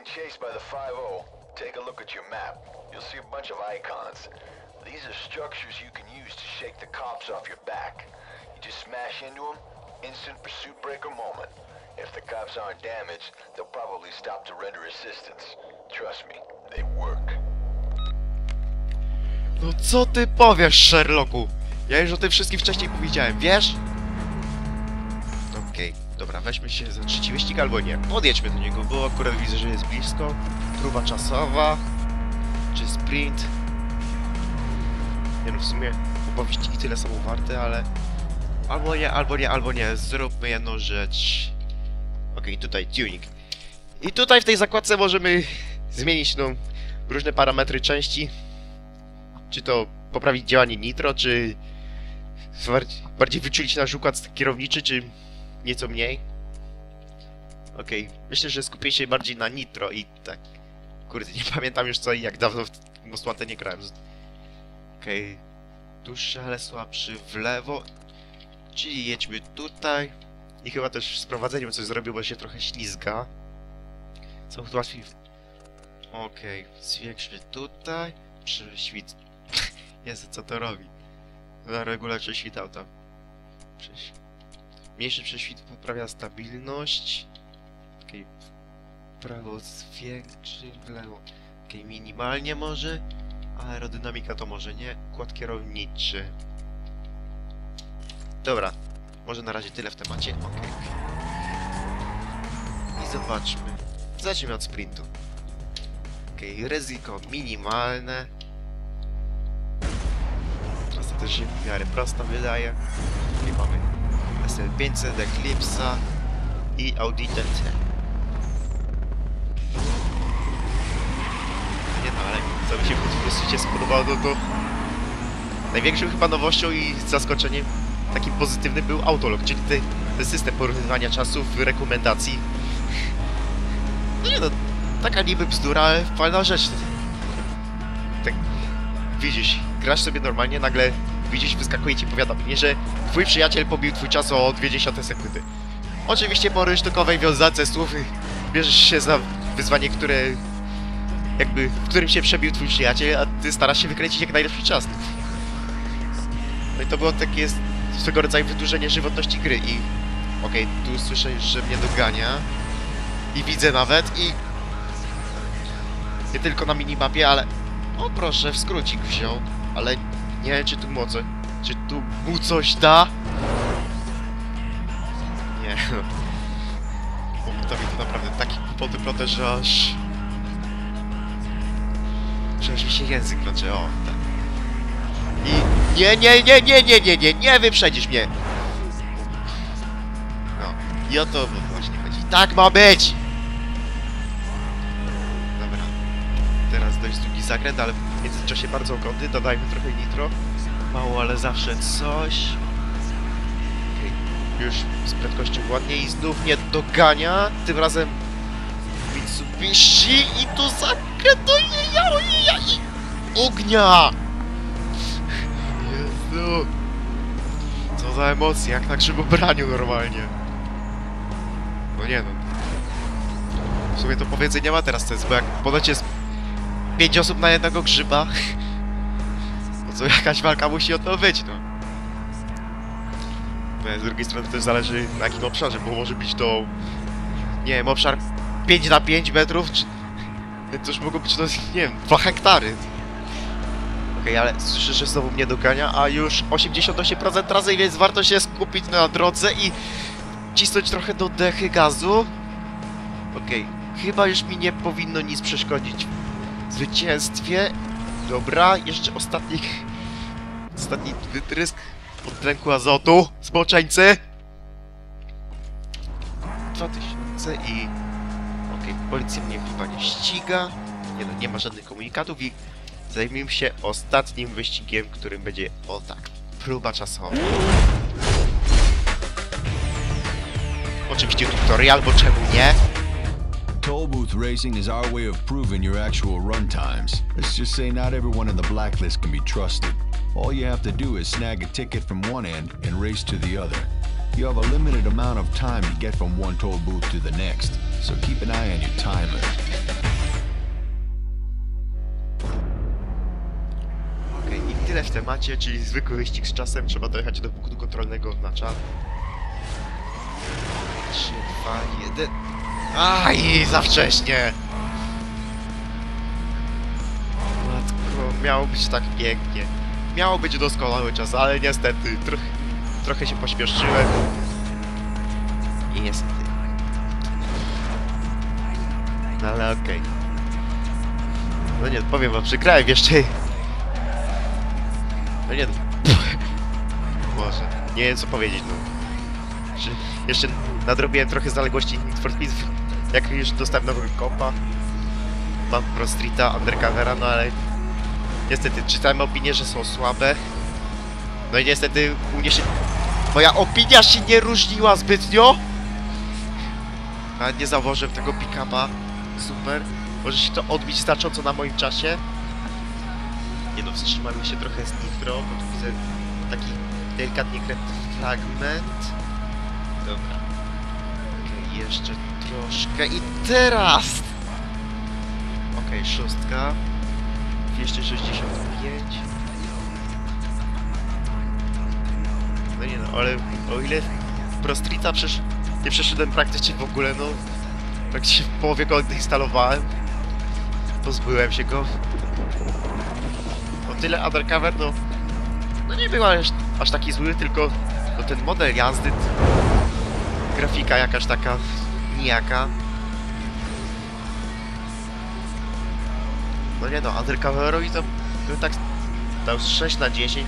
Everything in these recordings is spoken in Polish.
being chased by the 5-0, take a look at your map. You'll see a bunch of icons. These are structures you can use to shake the cops off your back. You just smash into them, instant pursuit breaker moment. If the cops aren't damaged, they'll probably stop to render assistance. Trust me, they work. No co ty powiesz, Sherlocku? Ja już o tym wszystkim wcześniej powiedziałem, wiesz? Dobra, weźmy się za trzeci wyścig albo nie. Podjedźmy do niego, bo akurat widzę, że jest blisko. Próba czasowa. Czy sprint. Nie no, w sumie oba wyścigi tyle są warte, ale... Albo nie, albo nie, albo nie. Zróbmy jedną rzecz. Okej, tutaj tuning. I tutaj w tej zakładce możemy zmienić no, różne parametry części czy to poprawić działanie nitro, czy bardziej wyczulić nasz układ kierowniczy, czy nieco mniej? Okej, myślę, że skupię się bardziej na nitro i tak... Kurde, nie pamiętam już co i jak dawno w Most Wanted nie grałem. Okej, dłuższy, ale słabszy w lewo, czyli jedźmy tutaj. I chyba też z prowadzeniem coś zrobił, bo się trochę ślizga. Co łatwiej... Okej, zwiększmy tutaj. Prześwit Jezu, co to robi? Na regule prześwit auta. Prześ... Mniejszy prześwit poprawia stabilność. Okej. w Prawo zwiększy, w lewo. Okej, minimalnie może. Aerodynamika to może nie. Układ kierowniczy. Dobra. Może na razie tyle w temacie. Okej. I zobaczmy. Zacznijmy od sprintu. Okej, ryzyko minimalne. Się w miarę prosto wydaje. Tutaj mamy SL500, Eclipse'a i Audi TT. Nie no, ale co mi się prostu się spodobało, to, to największą chyba nowością i zaskoczeniem takim pozytywnym był Autolog, czyli ten, ten system porównywania czasów, rekomendacji. No nie no, taka niby bzdura, ale fajna rzecz. Tak, widzisz, grasz sobie normalnie, nagle widzisz, wyskakuje ci powiadomienie, że twój przyjaciel pobił twój czas o 0,2 sekundy. Oczywiście po rynsztokowej wiązance słów bierzesz się za wyzwanie, które jakby, w którym się przebił twój przyjaciel, a ty starasz się wykręcić jak najlepszy czas. No i to było takie swego rodzaju wydłużenie żywotności gry i okej, tu słyszę, że mnie dogania i widzę nawet i nie tylko na minimapie, ale... O proszę, w skrócik wziął. Ale nie wiem, czy tu moce... Czy tu mu coś da? Nie no. Momentami to naprawdę taki kłopoty plotę, że aż... Że aż mi się język plącze, o, tak. I... Nie, nie, nie, nie, nie, nie, nie, nie wyprzedzisz mnie! No, i o to właśnie chodzi. Tak ma być! Dobra. Teraz dość długi zakręt, ale międzyczasie bardzo ogromny. Dodajmy trochę nitro. Mało, ale zawsze coś. Okej. Już z prędkością ładniej i znów nie dogania. Tym razem Mitsubishi i tu zakręt ojeja, ojeja i ognia! Jezu. Co za emocje, jak na grzybobraniu normalnie. No nie no. W sumie to powiedzenie ma teraz sens, bo jak ponoć 5 osób na jednego grzyba, no to jakaś walka musi o to być, no. No, z drugiej strony też zależy na jakim obszarze, bo może być to, nie wiem, obszar 5 na 5 metrów, czy... To już mogą być, no, nie wiem, 2 hektary. Okej, ale słyszę, że znowu mnie dogania, a już 88% razy, więc warto się skupić na drodze i cisnąć trochę do dechy gazu. Okej, chyba już mi nie powinno nic przeszkodzić zwycięstwie. Dobra, jeszcze ostatni... Ostatni wytrysk od tlenku azotu. Zboczeńcy! 2000 i... Okej, policja mnie chyba nie ściga. Nie no, nie ma żadnych komunikatów i zajmijmy się ostatnim wyścigiem, którym będzie, o tak, próba czasowa. Oczywiście tutorial, bo czemu nie? Toll booth racing is our way of proving your actual run times. Let's just say not everyone in the blacklist can be trusted. All you have to do is snag a ticket from one end and race to the other. You have a limited amount of time to get from one toll booth to the next, so keep an eye on your timer. Okej, i tyle w temacie, czyli zwykły wyścig z czasem. Trzeba dojechać do punktu kontrolnego na czas. 3, 2, 1. Aj, za wcześnie! Matko, miało być tak pięknie. Miało być doskonały czas, ale niestety trochę, się pośpieszyłem. I niestety. No ale okej. No nie, powiem wam, przegrałem jeszcze no nie... Może. Nie wiem co powiedzieć, no. Jeszcze nadrobiłem trochę zaległości Need for Speed, jak już dostałem nowego kompa. Mam Pro Streeta, Undercovera, no ale... Niestety, czytałem opinie, że są słabe. No i niestety u mnie się... Moja opinia się nie różniła zbytnio. A nie założyłem tego pick-upa. Super. Może się to odbić znacząco na moim czasie. Nie no, wstrzymamy się trochę z nitro, bo tu widzę taki delikatnie kręty fragment. Dobra. Okej, jeszcze troszkę i teraz! Okej, szóstka. 265. No nie no, ale o ile Pro Streeta przesz nie przeszedłem praktycznie w ogóle, no praktycznie w połowie go instalowałem. Pozbyłem się go o tyle Undercover, no, no nie był aż, aż taki zły, tylko no, ten model jazdy, grafika jakaś taka nijaka. No nie no, Undercoverowi to bym tak dał z 6 na 10.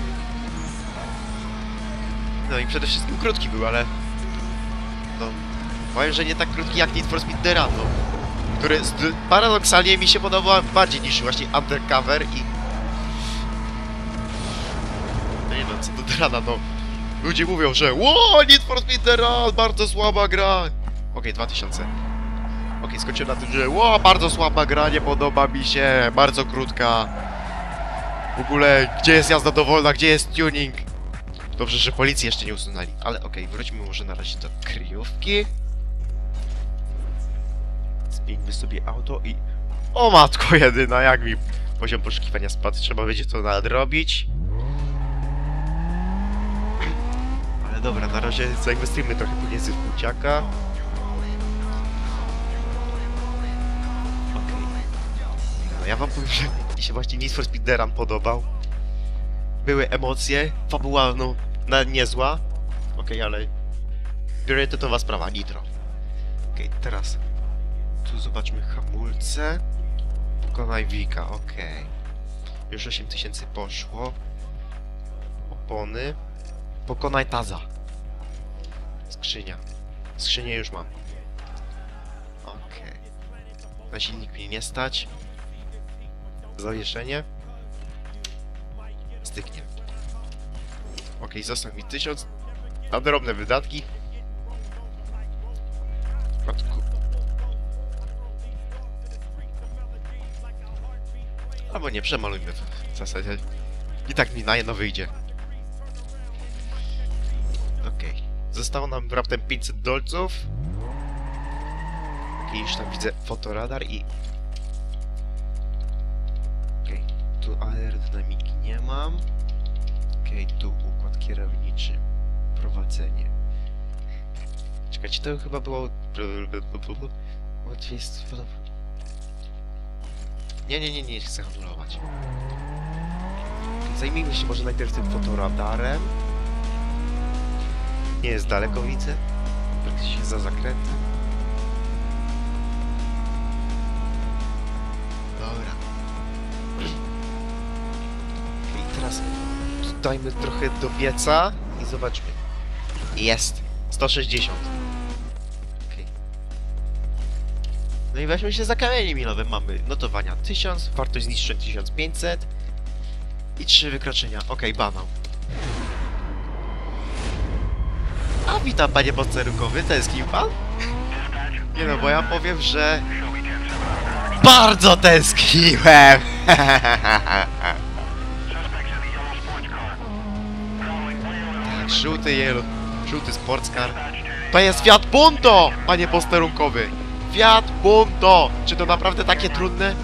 No i przede wszystkim krótki był, ale no, powiem, że nie tak krótki jak Need for Speed Derano, który paradoksalnie mi się podobał bardziej niż właśnie Undercover i no nie no, co do Derana, no. Ludzie mówią, że Ło, Need for Speed Deran, bardzo słaba gra. Okej, 2000. Okej, skończyłem na tym, że Ło, bardzo słaba gra, nie podoba mi się, bardzo krótka. W ogóle, gdzie jest jazda dowolna, gdzie jest tuning? Dobrze, że policji jeszcze nie usunęli. Ale okej, wróćmy może na razie do kryjówki. Zmieńmy sobie auto i... O matko jedyna, jak mi poziom poszukiwania spadł, trzeba będzie to nadrobić. Ale dobra, na razie zainwestujmy trochę pieniędzy w płciaka. No ja wam powiem, że mi się właśnie Need for Speed Deran podobał. Były emocje, fabuła no na niezła. Okej, ale priorytetowa sprawa, nitro. Okej, teraz tu zobaczmy hamulce. Pokonaj Wika, okej. Już 8000 poszło. Opony. Pokonaj Taza. Skrzynia. Skrzynię już mam. Okej. Na silnik mnie nie stać. Zawieszenie. Styknie. Okej, został mi 1000 na drobne wydatki. Matku. Albo nie, przemalujmy to w zasadzie. I tak mi na jedno wyjdzie. Okej. Zostało nam raptem 500 dolców. Już tam widzę fotoradar i... tu aerodynamiki nie mam. Okej, tu układ kierowniczy. Prowadzenie. Czekajcie, to chyba było... Łatwiejstwo... Nie, nie, nie, nie chcę anulować. Zajmijmy się może najpierw tym fotoradarem. Nie jest daleko, widzę. Praktycznie za zakrętem. Teraz dajmy trochę do pieca i zobaczmy. Jest! 160. Okej. No i weźmy się za kamienie milowe. Mamy notowania 1000, wartość zniszczeń 1500 i 3 wykroczenia. Okej, banał. A witam panie posterunkowy, tęsknił pan? Nie no, bo ja powiem, że... Bardzo tęskniłem! żółty, yellow, Żółty sportscar. To jest Fiat Punto, panie posterunkowy. Fiat Punto. Czy to naprawdę takie trudne?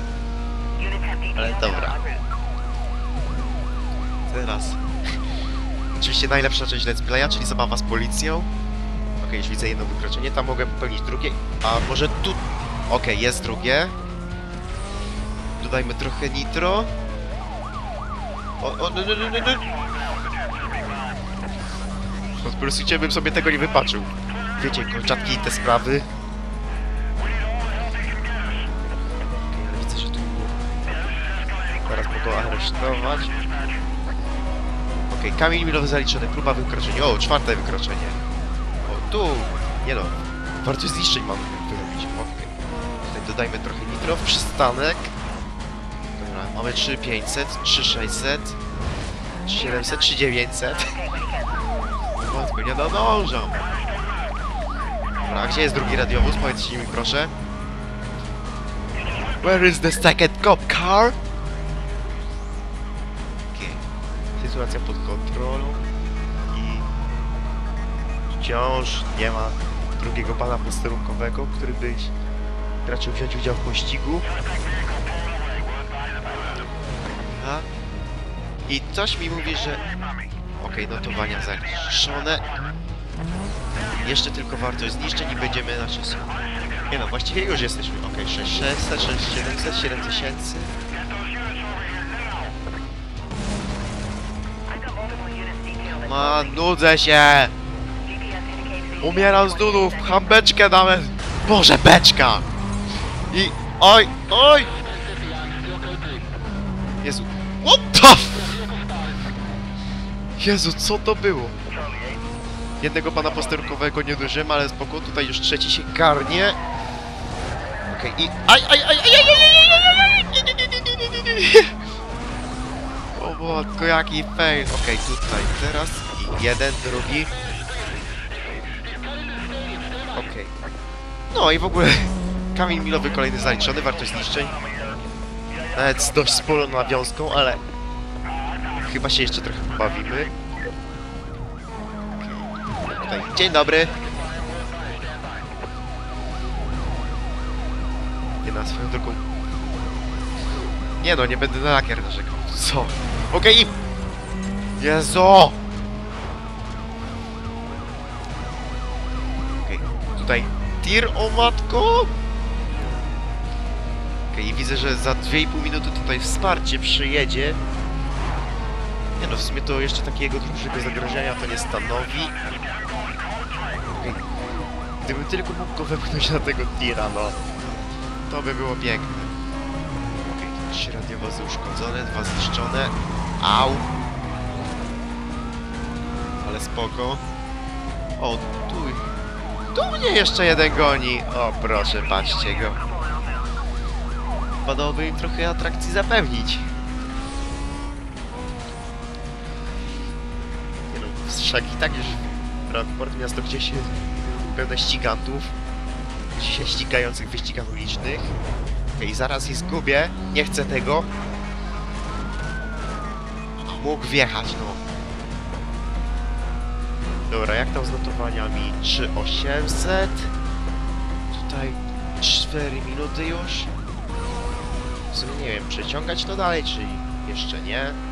Ale dobra. Teraz. Oczywiście najlepsza część Let's Playa, czyli zabawa z policją. Okej, już widzę jedno wykroczenie, tam mogę popełnić drugie. A może tu... Okej, jest drugie. Dodajmy trochę nitro. O, o, no, no, no, no, prostu bym sobie tego nie wypaczył. Wiecie, kolczatki i te sprawy. Ale widzę, że tu. Zaraz mogę aresztować. Okej, kamień milowy zaliczony, próba wykroczenia. O, czwarte wykroczenie. O, tu! Nie no, wartość zniszczeń mam wyrobić. Okej. Tutaj dodajmy trochę nitro, przystanek. Dobra, mamy 3500, 3600, 3700, 3900. Matko, nie nadążam. Dobra, gdzie jest drugi radiowóz? Powiedzcie mi proszę. Where is the second cop car? Okej. Sytuacja pod kontrolą i wciąż nie ma drugiego pana posterunkowego, który by raczył wziąć udział w pościgu. Aha. I coś mi mówi, że... Okej, notowania zaliczone. Jeszcze tylko wartość zniszczeń i będziemy na czysto. Nie no, właściwie już jesteśmy. Okej, 6600, 6700, 7000. Ma, nudzę się! Umieram z nudów, pcham beczkę nawet! Boże, beczka! I... Oj, oj! Jezu, what the f... Jezu, co to było? Jednego pana posterunkowego nie uderzyłem, ale spoko, tutaj już trzeci się garnie. Okej, i... Aj, aj, aj, aj, aj, aj, aj, aj, aj. O matko, jaki fail. Okej, tutaj, teraz i jeden, drugi. Okej. No i w ogóle kamień milowy kolejny zaliczony, wartość zniszczeń. Nawet z dość sporą nawiązką, ale chyba się jeszcze trochę pobawimy. Tutaj. Dzień dobry. Nie na swoją drogą. Nie no, nie będę na lakier narzekał. Co? Okej. Jezu! Okej, tutaj tir, o matko! Okej, widzę, że za 2,5 minuty tutaj wsparcie przyjedzie. No, w sumie to jeszcze takiego dużego zagrożenia to nie stanowi. Gdybym tylko mógł go wepchnąć na tego tira, no. To by było piękne. Okej, trzy radiowozy uszkodzone, dwa zniszczone. Au! Ale spoko. O, tu... Tu mnie jeszcze jeden goni! O, proszę, patrzcie go. Padałoby im trochę atrakcji zapewnić. Wszak i tak już Rockport miasto gdzie się pełne ścigantów, się ścigających wyścigach ulicznych. Okej, zaraz ich zgubię, nie chcę tego. Mógł wjechać, no. Dobra, jak tam z notowaniami? 3800. Tutaj 4 minuty już. W sumie nie wiem, przeciągać to dalej, czy jeszcze nie.